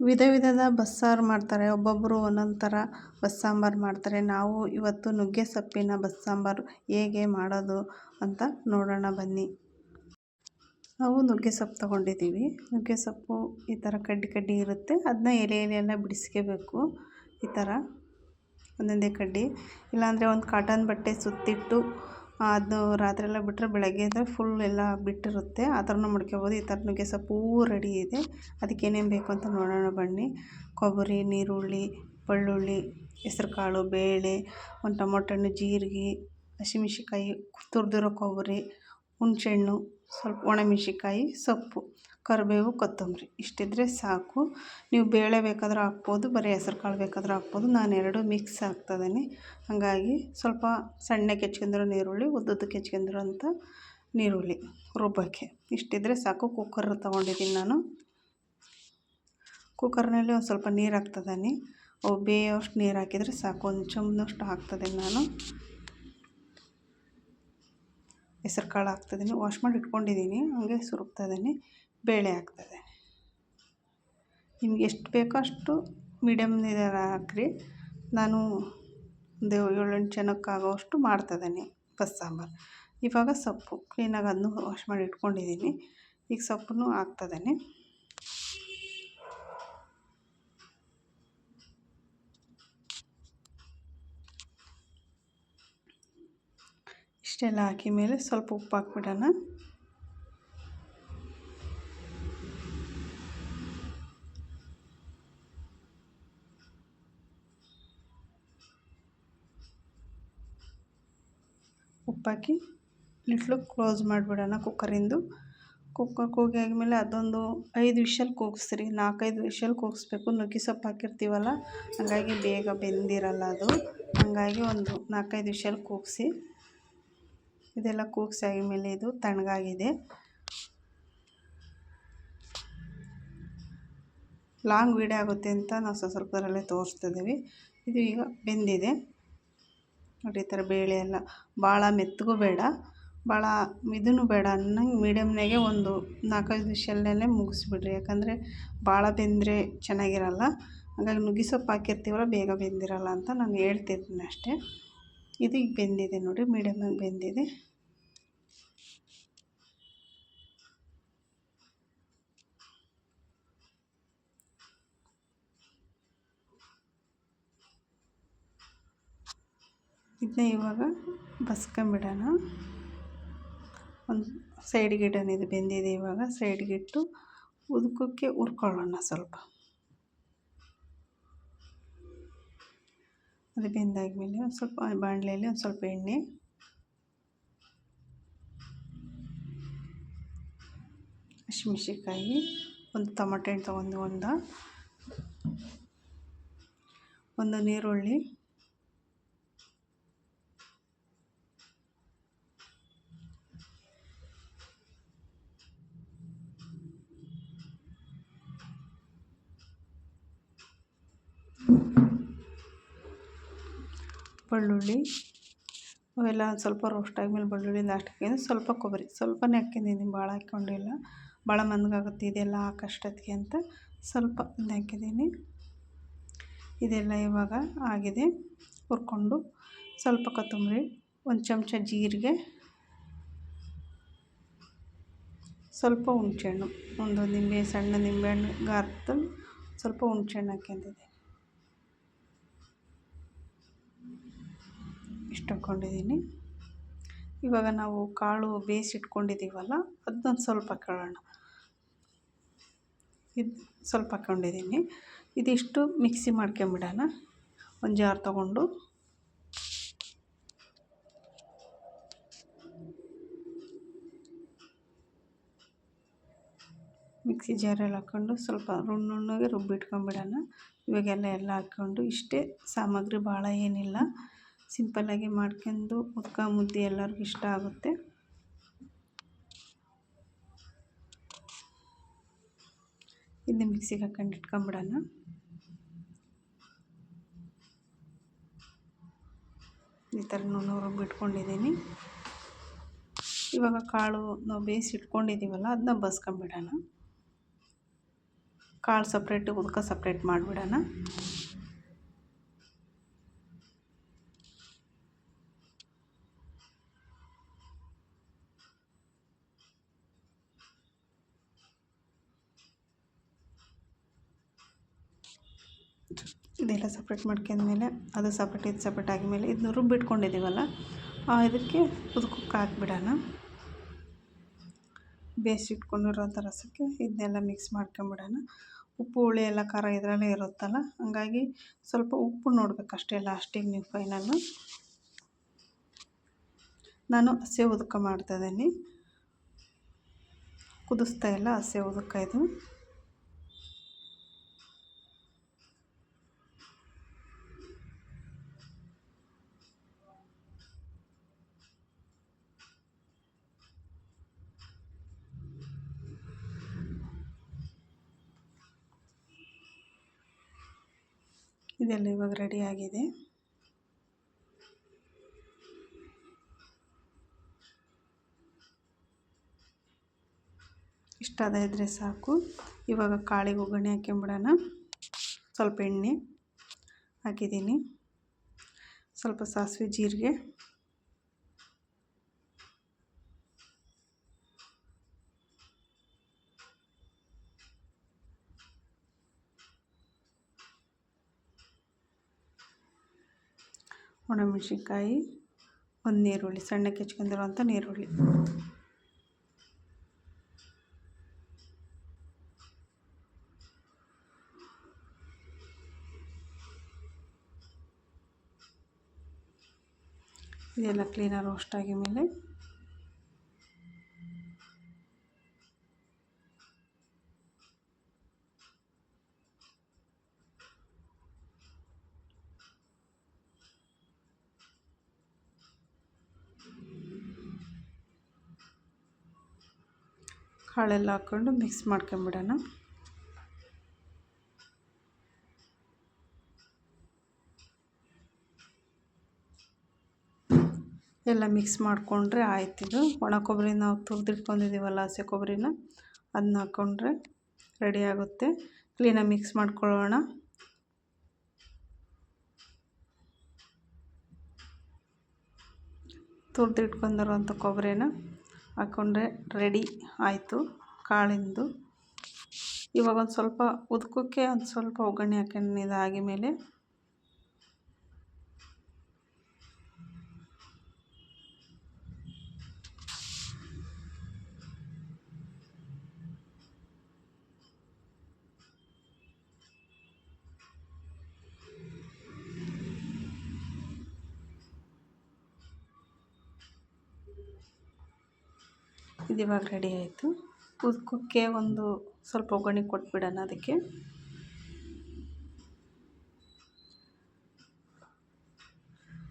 ವಿಧ ವಿಧದ ಬಸ್ಸಾರು ಮಾಡ್ತಾರೆ. ಒಬ್ಬೊಬ್ಬರು ಒಂದೊಂದು ಥರ ಬಸ್ಸಾಂಬಾರು ಮಾಡ್ತಾರೆ. ನಾವು ಇವತ್ತು ನುಗ್ಗೆ ಸೊಪ್ಪಿನ ಬಸ್ಸಾಂಬಾರು ಹೇಗೆ ಮಾಡೋದು ಅಂತ ನೋಡೋಣ ಬನ್ನಿ. ನಾವು ನುಗ್ಗೆ ಸೊಪ್ಪು ತೊಗೊಂಡಿದ್ದೀವಿ. ನುಗ್ಗೆ ಸೊಪ್ಪು ಈ ಥರ ಕಡ್ಡಿ ಕಡ್ಡಿ ಇರುತ್ತೆ. ಅದನ್ನ ಎಲೆ ಎಲೆಯೆಲ್ಲ ಬಿಡಿಸ್ಕೋಬೇಕು. ಈ ಥರ ಒಂದೊಂದೇ ಕಡ್ಡಿ. ಇಲ್ಲಾಂದರೆ ಒಂದು ಕಾಟನ್ ಬಟ್ಟೆ ಸುತ್ತಿಟ್ಟು ಅದು ರಾತ್ರಿಯೆಲ್ಲ ಬಿಟ್ಟರೆ ಬೆಳಗ್ಗೆ ಎದ್ದರೆ ಫುಲ್ ಎಲ್ಲ ಬಿಟ್ಟಿರುತ್ತೆ. ಆ ಥರನೂ ಮಾಡ್ಕೊಬೋದು. ಈ ಥರ ನುಗ್ಗೆ ಸೊಪ್ಪು ರೆಡಿ ಇದೆ. ಅದಕ್ಕೆ ಏನೇನು ಬೇಕು ಅಂತ ನೋಡೋಣ ಬನ್ನಿ. ಕೊಬ್ಬರಿ, ನೀರುಳ್ಳಿ ಬೆಳ್ಳುಳ್ಳಿ ಹೆಸ್ರುಕಾಳು, ಬೇಳೆ, ಒಂದು ಟೊಮೊಟೊ ಹಣ್ಣು ಜೀರಿಗೆ, ಹಸಿಮೆಣ್ಸಿನ್ಕಾಯಿ, ತುರಿದಿರೋ ಕೊಬ್ಬರಿ, ಹುಣ್ಸೆಹಣ್ಣು ಸ್ವಲ್ಪ ಒಣಮೆಣ್ಸಿನ್ಕಾಯಿ, ಸೊಪ್ಪು, ಕರಿಬೇವು, ಕೊತ್ತಂಬರಿ. ಇಷ್ಟಿದ್ದರೆ ಸಾಕು. ನೀವು ಬೇಳೆ ಬೇಕಾದರೂ ಹಾಕ್ಬೋದು, ಬರೀ ಹೆಸ್ರು ಕಾಳು ಬೇಕಾದರೂ ಹಾಕ್ಬೋದು. ನಾನು ಎರಡು ಮಿಕ್ಸ್ ಹಾಕ್ತದೇನೆ ಹಾಗಾಗಿ ಸ್ವಲ್ಪ ಸಣ್ಣಗೆ ಹೆಚ್ಕೊಂಡಿರೋ ನೀರುಳ್ಳಿ ಉದ್ದುದ್ದಕ್ಕೆ ಹೆಚ್ಕೊಂಡಿರೋಂಥ ನೀರುಳ್ಳಿ ರುಬ್ಬಕ್ಕೆ ಇಷ್ಟಿದ್ದರೆ ಸಾಕು. ಕುಕ್ಕರ್ ತೊಗೊಂಡಿದ್ದೀನಿ ನಾನು. ಕುಕ್ಕರ್ನಲ್ಲಿ ಒಂದು ಸ್ವಲ್ಪ ನೀರು ಹಾಕ್ತದೇನೆ ಅವು ಬೇಯೋಷ್ಟು ನೀರು ಹಾಕಿದರೆ ಸಾಕು. ಒಂದು ಚಮ್ನಷ್ಟು ಹಾಕ್ತದೇನೆ ನಾನು. ಹೆಸ್ರು ಕಾಳು ಹಾಕ್ತಿದ್ದೀನಿ. ವಾಶ್ ಮಾಡಿ ಇಟ್ಕೊಂಡಿದ್ದೀನಿ. ಹಂಗೆ ಸುರುಕ್ತಾ ಇದ್ದೀನಿ. ಬೇಳೆ ಹಾಕ್ತದೆ ನಿಮ್ಗೆ ಎಷ್ಟು ಬೇಕೋ ಅಷ್ಟು ಮೀಡಿಯಮ್ ನೀರಲ್ಲಿ ಹಾಕ್ರಿ. ನಾನು ಒಂದು ಏಳೆಂಟು ಜನಕ್ಕೆ ಆಗೋವಷ್ಟು ಮಾಡ್ತಿದ್ದೀನಿ ಬಸ್ಸಾಂಬಾರು ಇವಾಗ ಸೊಪ್ಪು. ಕ್ಲೀನಾಗಿ ಅದನ್ನು ವಾಶ್ ಮಾಡಿ ಇಟ್ಕೊಂಡಿದ್ದೀನಿ. ಈಗ ಸೊಪ್ಪನ್ನು ಹಾಕ್ತಿದ್ದೀನಿ ಇಷ್ಟೆಲ್ಲ ಹಾಕಿ ಮೇಲೆ ಸ್ವಲ್ಪ ಉಪ್ಪು ಹಾಕ್ಬಿಡೋಣ. ಉಪ್ಪಾಕಿ ಲಿಟ್ಲು ಕ್ಲೋಸ್ ಮಾಡಿಬಿಡೋಣ ಕುಕ್ಕರಿಂದು. ಕುಕ್ಕರ್ ಕೂಗಿ ಆದಮೇಲೆ ಅದೊಂದು ಐದು ವಿಷಲ್ ಕೂಗಿಸ್ರಿ. ನಾಲ್ಕೈದು ವಿಷಲ್ ಕೂಗಿಸ್ಬೇಕು. ನುಗ್ಗೆ ಸೊಪ್ಪು ಹಾಕಿರ್ತೀವಲ್ಲ, ಹಾಗಾಗಿ ಬೇಗ ಬೆಂದಿರಲ್ಲ ಅದು. ಹಾಗಾಗಿ ಒಂದು ನಾಲ್ಕೈದು ವಿಷಲ್ ಕೂಗಿಸಿ ಇದೆಲ್ಲ ಕೂಗಿಸಿ ಮೇಲೆ ಇದು ತಣ್ಣಗಾಗಿದೆ. ಲಾಂಗ್ ವೀಡಿಯೋ ಆಗುತ್ತೆ ಅಂತ ನಾವು ಸ್ವಲ್ಪ ಸ್ವಲ್ಪದರಲ್ಲೇ ತೋರಿಸ್ತಿದ್ದೀವಿ ಇದು ಈಗ ಬೆಂದಿದೆ. ನೋಡಿ, ಈ ಥರ ಬೇಳೆ ಎಲ್ಲ ಭಾಳ ಮೆತ್ತಗೂ ಬೇಡ, ಭಾಳ ಇದೂ ಬೇಡ ಅನ್ನಂಗೆ ಮೀಡಿಯಮ್ನಾಗೆ ಒಂದು ನಾಲ್ಕೈದು ವಿಷಲ್ನಲ್ಲೇ ಮುಗಿಸ್ಬಿಡ್ರಿ. ಯಾಕಂದರೆ ಭಾಳ ಬೆಂದರೆ ಚೆನ್ನಾಗಿರಲ್ಲ. ಹಾಗಾಗಿ ನುಗ್ಗೆ ಸೊಪ್ಪು ಹಾಕಿರ್ತೀವಲ್ಲ ಬೇಗ ಬೆಂದಿರಲ್ಲ ಅಂತ ನಾನು ಹೇಳ್ತಿದ್ದೀನಿ ಅಷ್ಟೇ. ಇದು ಈಗ ಬೆಂದಿದೆ ನೋಡಿ ಮೀಡಿಯಮಾಗಿ ಬೆಂದಿದೆ. ಇದನ್ನ ಇವಾಗ ಬಸ್ಕೊಂಬಿಡೋಣ. ಒಂದು ಸೈಡ್ಗೆ ಇಡೋಣ, ಇದು ಬೆಂದಿದೆ ಇವಾಗ. ಸೈಡ್ಗೆ ಇಟ್ಟು ಉದ್ಕಕ್ಕೆ ಹುರ್ಕೊಳ್ಳೋಣ ಸ್ವಲ್ಪ. ಅದು ಬೆಂದಾದ್ಮೇಲೆ ಒಂದು ಸ್ವಲ್ಪ ಬಾಣಲೆಯಲ್ಲಿ ಒಂದು ಸ್ವಲ್ಪ ಎಣ್ಣೆ. ಹಸಿಮೆಣ್ಸಿನ್ಕಾಯಿ, ಒಂದು ಟೊಮಟೊ ಹಣ್ಣು ತೊಗೊಂಡು ಒಂದು. ಒಂದು ನೀರುಳ್ಳಿ ಬೆಳ್ಳುಳ್ಳಿ, ಅವೆಲ್ಲ ಸ್ವಲ್ಪ ರೋಸ್ಟ್ ಆದಮೇಲೆ ಬೆಳ್ಳುಳ್ಳಿ ಲಾಸ್ಟ್ ಹಾಕಿದ್ರೆ ಸ್ವಲ್ಪ ಕೊಬ್ಬರಿ, ಸ್ವಲ್ಪನೇ ಹಾಕಿದ್ದೀನಿ ಭಾಳ ಹಾಕ್ಕೊಂಡಿಲ್ಲ ಭಾಳ ಮಂದಗಾಗುತ್ತೆ ಇದೆಲ್ಲ ಹಾಕಷ್ಟೊತ್ತಿಗೆ ಅಂತ ಸ್ವಲ್ಪ ಹಾಕಿದ್ದೀನಿ. ಇದೆಲ್ಲ ಇವಾಗ ಆಗಿದೆ. ಹುರ್ಕೊಂಡು ಸ್ವಲ್ಪ ಕೊತ್ತಂಬರಿ, ಒಂದು ಚಮಚ ಜೀರಿಗೆ, ಸ್ವಲ್ಪ ಹುಣ್ಸೆಹಣ್ಣು ಒಂದು ನಿಂಬೆ, ಸಣ್ಣ ನಿಂಬೆಹಣ್ಣು ಗಾತ್ರದಲ್ಲಿ ಸ್ವಲ್ಪ ಹುಣ್ಸೆಹಣ್ಣು ಹಾಕ್ಯಂತಿದ್ದೆ ಇಷ್ಟು ಹಾಕ್ಕೊಂಡಿದ್ದೀನಿ ಇವಾಗ ನಾವು ಕಾಳು ಬೇಯಿಸಿಟ್ಕೊಂಡಿದ್ದೀವಲ್ಲ ಅದನ್ನೊಂದು ಸ್ವಲ್ಪ ಹಾಕೊಳ್ಳೋಣ ಇದು ಸ್ವಲ್ಪ ಹಾಕ್ಕೊಂಡಿದ್ದೀನಿ ಇದಿಷ್ಟು ಮಿಕ್ಸಿ ಮಾಡ್ಕೊಂಬಿಡೋಣ. ಒಂದು ಜಾರ್ ತಗೊಂಡು. ಮಿಕ್ಸಿ ಜಾರಲ್ಲಿ ಹಾಕ್ಕೊಂಡು ಸ್ವಲ್ಪ ರುಣ್ಣುಣ್ಣಗೆ ರುಬ್ಬಿಟ್ಕೊಂಬಿಡೋಣ. ಇವಾಗೆಲ್ಲ ಎಲ್ಲ ಹಾಕ್ಕೊಂಡು ಇಷ್ಟೇ ಸಾಮಗ್ರಿ ಭಾಳ ಏನಿಲ್ಲ. ಸಿಂಪಲ್ಲಾಗಿ ಮಾಡ್ಕೊಂಡು ಉದ್ಕ ಮುದ್ದೆ ಎಲ್ಲರಿಗೂ ಇಷ್ಟ ಆಗುತ್ತೆ. ಇದನ್ನ ಮಿಕ್ಸಿಗೆ ಹಾಕೊಂಡು ಇಟ್ಕೊಂಬಿಡೋಣ. ಈ ಥರ ನಾನು ರುಬ್ಬಿಟ್ಕೊಂಡಿದ್ದೀನಿ ಇವಾಗ ಕಾಳು ನಾವು ಬೇಯಿಸಿ ಇಟ್ಕೊಂಡಿದ್ದೀವಲ್ಲ ಅದನ್ನ ಬಸ್ಕೊಂಬಿಡೋಣ. ಕಾಳು ಸಪ್ರೇಟು ಉದ್ಕ ಸಪ್ರೇಟ್ ಮಾಡಿಬಿಡೋಣ. ಇದೆಲ್ಲ ಸಪ್ರೇಟ್ ಮಾಡ್ಕೊಂಡ್ಮೇಲೆ, ಅದು ಸಪ್ರೇಟ್ ಇದು ಸಪ್ರೇಟ್ ಆಗಿದ್ಮೇಲೆ ಇದನ್ನ ರುಬ್ಬಿಟ್ಕೊಂಡಿದ್ದೀವಲ್ಲ ಇದಕ್ಕೆ ಉದ್ಕಕ್ಕೆ ಹಾಕ್ಬಿಡೋಣ. ಬೇಯಿಸಿಟ್ಕೊಂಡಿರೋಂಥ ರಸಕ್ಕೆ ಇದನ್ನೆಲ್ಲ ಮಿಕ್ಸ್ ಮಾಡ್ಕೊಂಬಿಡೋಣ. ಉಪ್ಪು, ಹುಳಿ ಎಲ್ಲ ಖಾರ ಇದರಲ್ಲೇ ಇರುತ್ತಲ್ಲ, ಹಂಗಾಗಿ ಸ್ವಲ್ಪ ಉಪ್ಪು ನೋಡಬೇಕಷ್ಟೇ ಲಾಸ್ಟಿಗೆ ನೀವು ಫೈನಲ್ಲು ನಾನು ಹಸಿ ಮಾಡ್ತಾ ಮಾಡ್ತಾಯಿದ್ದೀನಿ ಕುದಿಸ್ತಾ ಇಲ್ಲ, ಹಸಿ ಉದಕ ಇದು. ಇದೆಲ್ಲ ಇವಾಗ ರೆಡಿಯಾಗಿದೆ ಇಷ್ಟಾದ ಇದ್ದರೆ ಸಾಕು. ಇವಾಗ ಕಾಳಿಗೆ ಒಗ್ಗರಣೆ ಹಾಕ್ಕೊಂಬಿಡೋಣ ಸ್ವಲ್ಪ ಎಣ್ಣೆ ಹಾಕಿದ್ದೀನಿ. ಸ್ವಲ್ಪ ಸಾಸಿವೆ ಜೀರಿಗೆ. ಒಣಮೆಣ್ಸಿನ್ಕಾಯಿ ಒಂದು ನೀರುಳ್ಳಿ ಸಣ್ಣಕ್ಕೆ ಹೆಚ್ಕೊಂಡಿರುವಂಥ ನೀರುಳ್ಳಿ. ಇದೆಲ್ಲ ಕ್ಲೀನಾಗಿ ರೋಸ್ಟ್ ಆಗಿದ ಮೇಲೆ ಕಾಳೆಲ್ಲ ಹಾಕ್ಕೊಂಡು ಮಿಕ್ಸ್ ಮಾಡ್ಕೊಂಬಿಡೋಣ. ಎಲ್ಲ ಮಿಕ್ಸ್ ಮಾಡಿಕೊಂಡ್ರೆ ಆಯ್ತಿದು ಒಣ ಕೊಬ್ಬರಿ ನಾವು ತುರಿದಿಟ್ಕೊಂಡಿದ್ದೀವಲ್ಲ ಹಸಿ ಕೊಬ್ಬರಿನ ಅದನ್ನ ಹಾಕ್ಕೊಂಡ್ರೆ ರೆಡಿ ಆಗುತ್ತೆ. ಕ್ಲೀನಾಗಿ ಮಿಕ್ಸ್ ಮಾಡ್ಕೊಳ್ಳೋಣ. ತುರಿದಿಟ್ಕೊಂಡಿರುವಂಥ ಕೊಬ್ಬರಿನ. ಹಾಕ್ಕೊಂಡ್ರೆ ರೆಡಿ ಆಯಿತು ಕಾಳಿಂದು. ಇವಾಗ ಒಂದು ಸ್ವಲ್ಪ ಉದ್ಕೋಕ್ಕೆ ಒಂದು ಸ್ವಲ್ಪ ಒಗ್ಗರಣೆ ಹಾಕೊಂಡು ಇದಾಗಿ ಮೇಲೆ ಇದು ರೆಡಿ ಆಯಿತು. ಉದ್ಕಕ್ಕೆ ಒಂದು ಸ್ವಲ್ಪ ಒಗ್ಗರಣೆ ಕೊಟ್ಬಿಡೋಣ ಅದಕ್ಕೆ.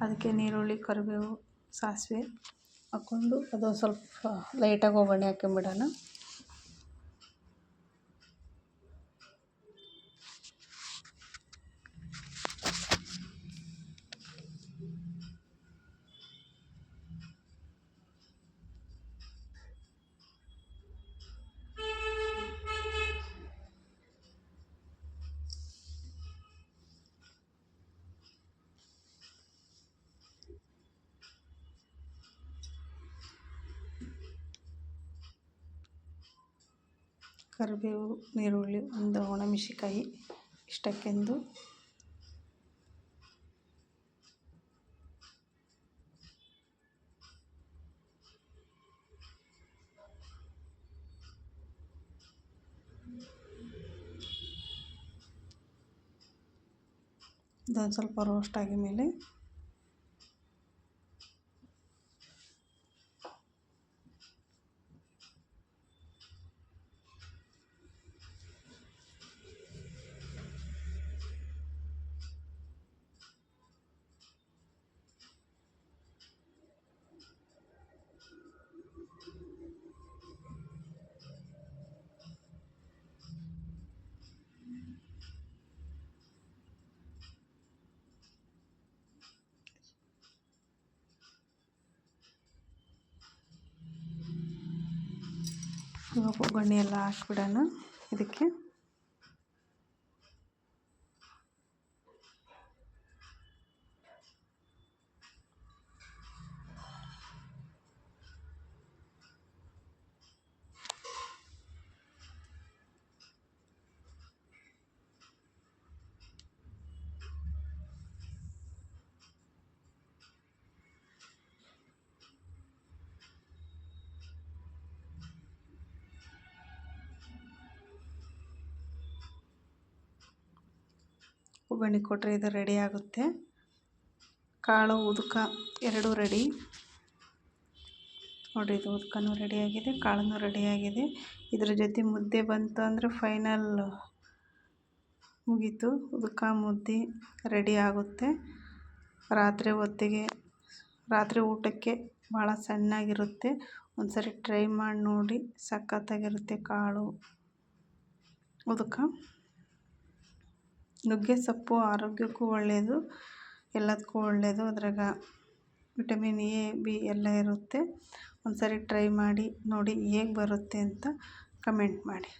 ಅದಕ್ಕೆ ನೀರುಳ್ಳಿ, ಕರಿಬೇವು, ಸಾಸಿವೆ ಹಾಕ್ಕೊಂಡು ಅದು ಸ್ವಲ್ಪ ಲೈಟಾಗಿ ಒಗ್ಗರಣೆ ಹಾಕ್ಕೊಂಬಿಡೋಣ. ಕರಿಬೇವು ಈರುಳ್ಳಿ ಒಂದು ಒಣಮೆಣ್ಸಿನ್ಕಾಯಿ ಇಷ್ಟಕ್ಕೆಂದು. ಇದೊಂದು ಸ್ವಲ್ಪ ರೋಸ್ಟ್ ಆಗಿದ ಮೇಲೆ ಇವಾಗ ಒಗ್ಗರಣೆ ಎಲ್ಲ ಹಾಕ್ಬಿಡೋಣ. ಇದಕ್ಕೆ ಒಗ್ಗರಣೆ ಕೊಟ್ಟರೆ ಇದು ರೆಡಿ ಆಗುತ್ತೆ. ಕಾಳು, ಉದಕ ಎರಡೂ ರೆಡಿ ನೋಡಿ ಇದು ಉದ್ಕನೂ ರೆಡಿಯಾಗಿದೆ ಕಾಳನ್ನು ರೆಡಿಯಾಗಿದೆ ಇದರ ಜೊತೆ ಮುದ್ದೆ ಬಂತು ಅಂದರೆ ಫೈನಲ್ ಮುಗೀತು. ಉದಕ, ಮುದ್ದೆ ರೆಡಿ ಆಗುತ್ತೆ. ರಾತ್ರಿ ಹೊತ್ತಿಗೆ, ರಾತ್ರಿ ಊಟಕ್ಕೆ ಭಾಳ ಸಣ್ಣಾಗಿರುತ್ತೆ. ಒಂದ್ಸರಿ ಟ್ರೈ ಮಾಡಿ ನೋಡಿ, ಸಖತ್ತಾಗಿರುತ್ತೆ ಕಾಳು, ಉದಕ. ನುಗ್ಗೆ, ಸೊಪ್ಪು ಆರೋಗ್ಯಕ್ಕೂ ಒಳ್ಳೆಯದು ಎಲ್ಲದಕ್ಕೂ ಒಳ್ಳೆಯದು ಅದ್ರಾಗ ವಿಟಮಿನ್ ಎ, ಬಿ ಎಲ್ಲ ಇರುತ್ತೆ. ಒಂದು ಸರಿ ಟ್ರೈ ಮಾಡಿ, ನೋಡಿ ಹೇಗೆ ಬರುತ್ತೆ ಅಂತ ಕಮೆಂಟ್ ಮಾಡಿ.